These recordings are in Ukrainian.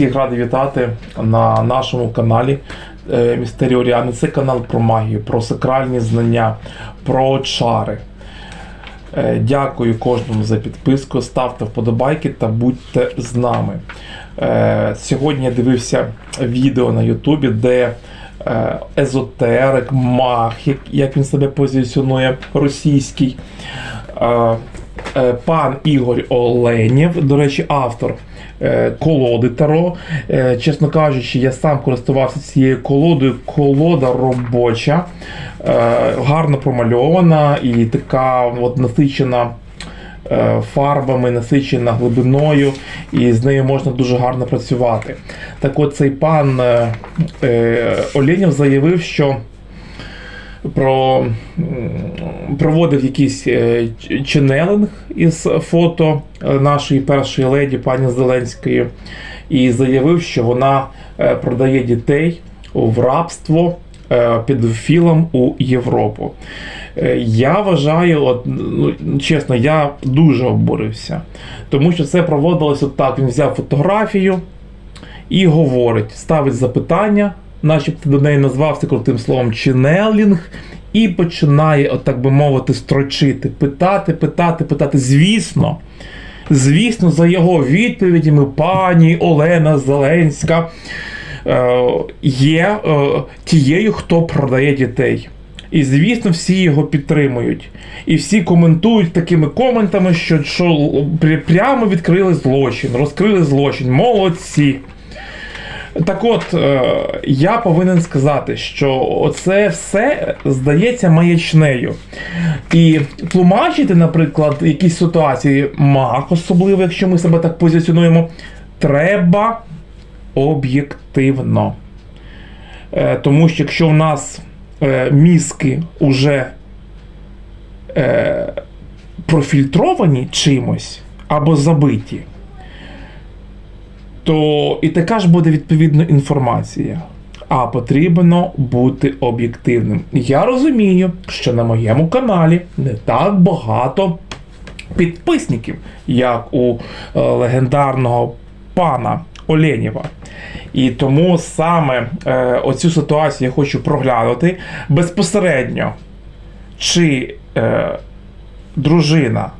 Всіх радий вітати на нашому каналі е, Містеріо Оріани. Це канал про магію, про сакральні знання, про чари. Е, Дякую кожному за підписку. Ставте вподобайки та будьте з нами. Е, Сьогодні я дивився відео на Ютубі, де езотерик, як, як він себе позиціонує, російський. Е, Пан Ігор Оленєв, до речі, автор е, колоди Таро. Е, Чесно кажучи, я сам користувався цією колодою. Колода робоча, гарно промальована і така от насичена фарбами, насичена глибиною, і з нею можна дуже гарно працювати. Так от цей пан е, Оленєв заявив, що про, проводив якийсь е, ченелинг із фото е, нашої першої леді пані Зеленської і заявив, що вона е, продає дітей в рабство педофілам у Європу. Я вважаю, от, ну, чесно, я дуже обурився, тому що це проводилось отак. Він взяв фотографію і говорить, ставить запитання, начебто до неї назвався крутим словом ченелінг, і починає, от так би мовити, строчити, питати, питати, питати. Звісно, звісно, за його відповідями пані Олена Зеленська е, є е, тією, хто продає дітей. І звісно, всі його підтримують. І всі коментують такими коментами, що, що прямо відкрили злочин, розкрили злочин. Молодці. Так от, е, я повинен сказати, що оце все здається маячнею. І тлумачити, наприклад, якісь ситуації, маг, особливо, якщо ми себе так позиціонуємо, треба об'єктивно. Е, Тому що якщо в нас е, мізки вже профільтровані чимось або забиті, то і така ж буде відповідно інформація. А потрібно бути об'єктивним. Я розумію, що на моєму каналі не так багато підписників, як у е, легендарного пана Оленєва. І тому саме е, оцю ситуацію я хочу проглянути безпосередньо, чи е, дружина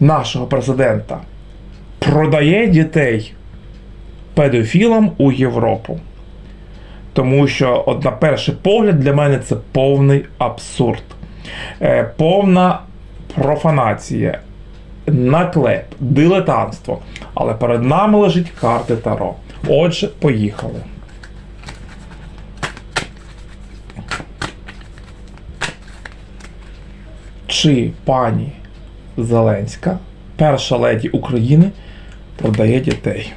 нашого президента продає дітей педофілам у Європу. Тому що, от на перший погляд, для мене це повний абсурд, е, повна профанація, наклеп, дилетантство. Але перед нами лежить карти Таро. Отже, поїхали. Чи пані Зеленська, перша леді України, продає дітей?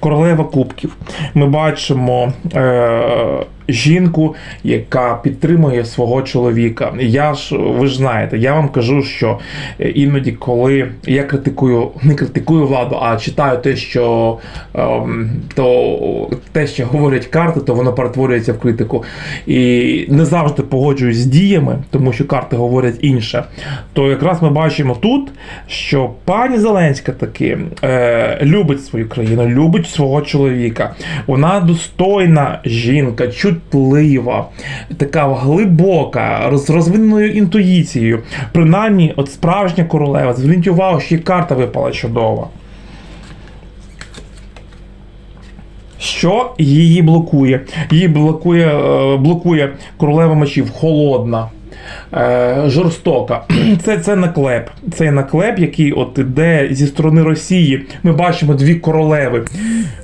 Королева Кубків. Ми бачимо е, жінку, яка підтримує свого чоловіка. Я ж, ви ж знаєте, я вам кажу, що е, іноді, коли я критикую, не критикую владу, а читаю те, що ем, то те, що говорять карти, то воно перетворюється в критику. І не завжди погоджуюсь з діями, тому що карти говорять інше. То якраз ми бачимо тут, що пані Зеленська таки е, любить свою країну, любить свого чоловіка. Вона достойна жінка, чутлива, така глибока, з розвиненою інтуїцією. Принаймні, от справжня королева. Зверніть увагу, що їй карта випала чудова. Що її блокує? Її блокує, е, блокує королева мечів холодна, е, жорстока. Це, це наклеп. Це наклеп, який от іде зі сторони Росії. Ми бачимо дві королеви.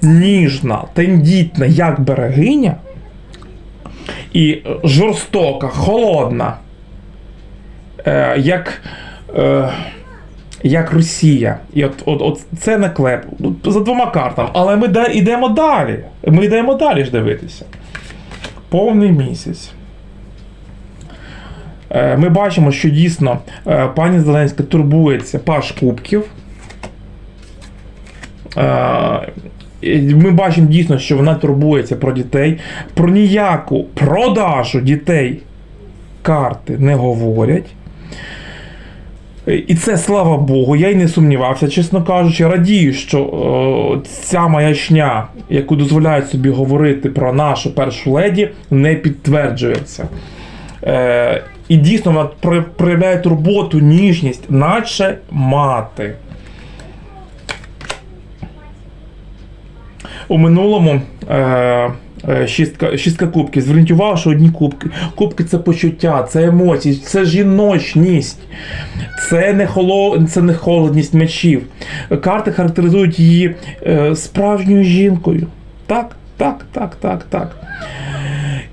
Ніжна, тендітна, як берегиня. І жорстока, холодна. Е, як. Е, як Росія. І от, от, от це наклеп Ну, за двома картами. Але ми да, йдемо далі. Ми йдемо далі ж дивитися. Повний місяць. Е, Ми бачимо, що дійсно е, пані Зеленська турбується паш кубків. Е, Ми бачимо дійсно, що вона турбується про дітей. Про ніяку продажу дітей карти не говорять. І це слава Богу, я й не сумнівався, чесно кажучи, радію, що е, ця маячня, яку дозволяють собі говорити про нашу першу леді, не підтверджується. Е, і дійсно вона проявляє турботу, ніжність, наче мати. У минулому е, е, шістка, шістка кубків. Зверніть увагу, що одні кубки. Кубки це почуття, це емоції, це жіночність, це не, холо, це не холодність мечів. Карти характеризують її е, справжньою жінкою. Так, так, так, так, так.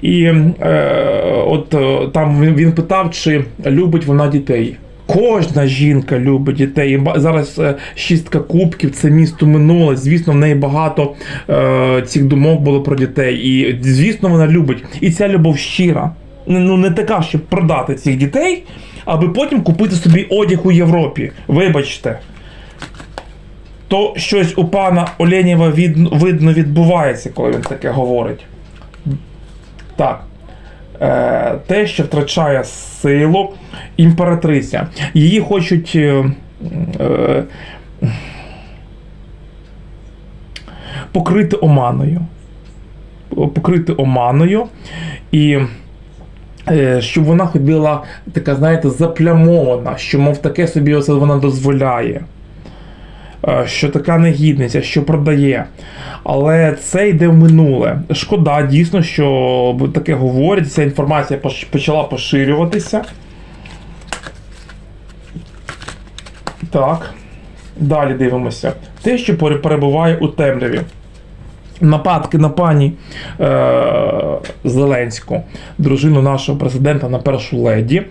І е, от е, там він, він питав, чи любить вона дітей. Кожна жінка любить дітей. Зараз е, шістка кубків, це місто минуле. Звісно, в неї багато е, цих думок було про дітей. І звісно, вона любить. І ця любов щира. Ну не така, щоб продати цих дітей, аби потім купити собі одяг у Європі. Вибачте. То щось у пана Оленєва від, видно відбувається, коли він таке говорить. Так. Е, те, що втрачає силу імператриця. Її хочуть. Е, е, покрити оманою. Покрити оманою. І щоб вона ходила така, знаєте, заплямована, що, мов таке собі оце вона дозволяє. Е, Що така негідниця, що продає. Але це йде в минуле. Шкода, дійсно, що таке говорять, ця інформація почала поширюватися. Так. Далі дивимося. Те, що перебуває у темряві. Нападки на пані е, Зеленську, дружину нашого президента на першу леді,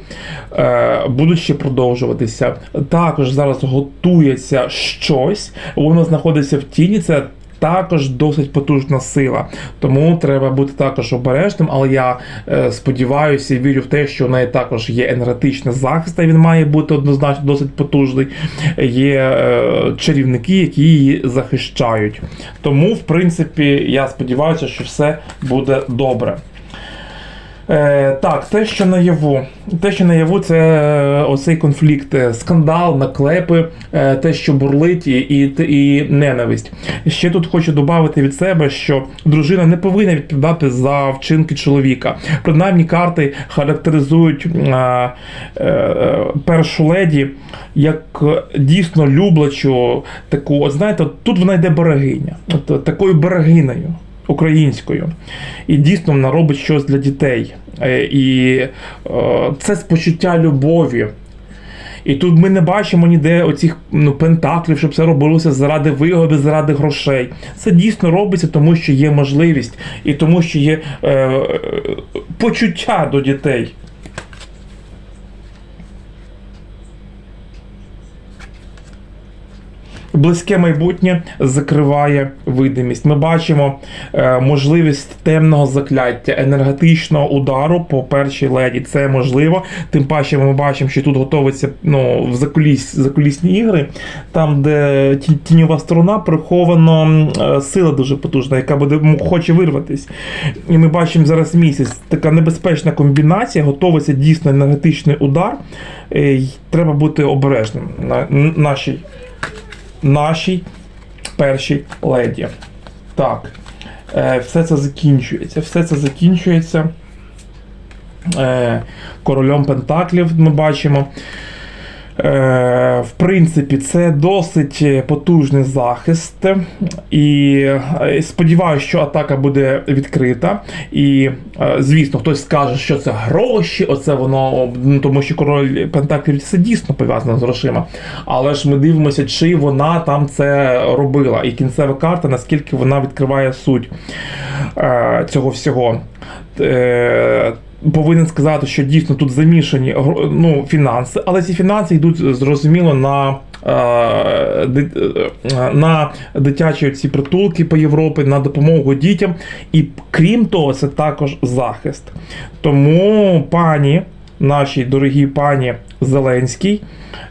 е, будуть ще продовжуватися. Також зараз готується щось, воно знаходиться в тіні. Це також досить потужна сила. Тому треба бути також обережним. Але я е, сподіваюся і вірю в те, що в неї також є енергетичний захист, і він має бути однозначно досить потужний. Є е, чарівники, які її захищають. Тому, в принципі, я сподіваюся, що все буде добре. Е, так, те, що наяву. Те, що наяву, це е, оцей конфлікт, е, скандал, наклепи, е, те, що бурлить, і, і, і ненависть. Ще тут хочу додати від себе, що дружина не повинна відповідати за вчинки чоловіка. Принаймні, карти характеризують е, е, першу леді як дійсно люблячу таку, от знаєте, тут вона йде берегиня, от такою берегинею українською. І дійсно вона робить щось для дітей. Е, І е, це спочуття любові. І тут ми не бачимо ніде оцих ну, пентаклів, щоб це робилося заради вигоди, заради грошей. Це дійсно робиться, тому що є можливість і тому, що є е, е, почуття до дітей. Близьке майбутнє закриває видимість. Ми бачимо е, можливість темного закляття, енергетичного удару по першій леді. Це можливо. Тим паче ми бачимо, що тут готуються ну, закуліс, закулісні ігри, там, де тіньова сторона приховано е, сила дуже потужна, яка буде хоче вирватись. І ми бачимо зараз місяць. Така небезпечна комбінація, готується дійсно енергетичний удар. Е, Треба бути обережним на нашій нашій першій леді. Так, е, все це закінчується. Все це закінчується. Е, королем Пентаклів ми бачимо. Е, в принципі, це досить потужний захист, і е, сподіваюся, що атака буде відкрита. І, е, звісно, хтось скаже, що це гроші, оце воно, ну, тому що король Пентаклів це дійсно пов'язано з грошима. Але ж ми дивимося, чи вона там це робила. І кінцева карта, наскільки вона відкриває суть е, цього всього. Е, Повинен сказати, що дійсно тут замішані ну, фінанси, але ці фінанси йдуть зрозуміло на, е, е, на дитячі ці притулки по Європі, на допомогу дітям. І крім того, це також захист. Тому пані, нашій дорогій пані Зеленський.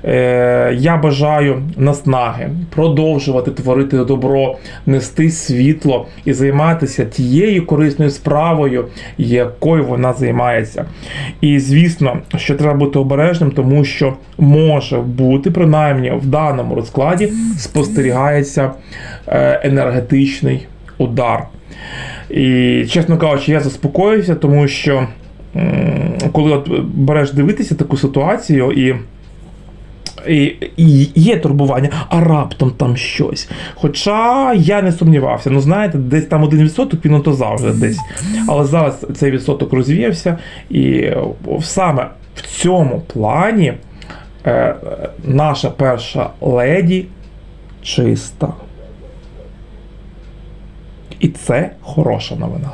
Е, Я бажаю наснаги продовжувати творити добро, нести світло і займатися тією корисною справою, якою вона займається. І звісно, що треба бути обережним, тому що може бути, принаймні в даному розкладі, спостерігається е, енергетичний удар. І, чесно кажучи, я заспокоюся, тому що коли от береш дивитися таку ситуацію і. І, і є турбування, а раптом там щось. Хоча я не сумнівався. Ну, знаєте, десь там один відсоток, він то завжди десь. Але зараз цей відсоток розвіявся, і саме в цьому плані е, наша перша леді чиста. І це хороша новина.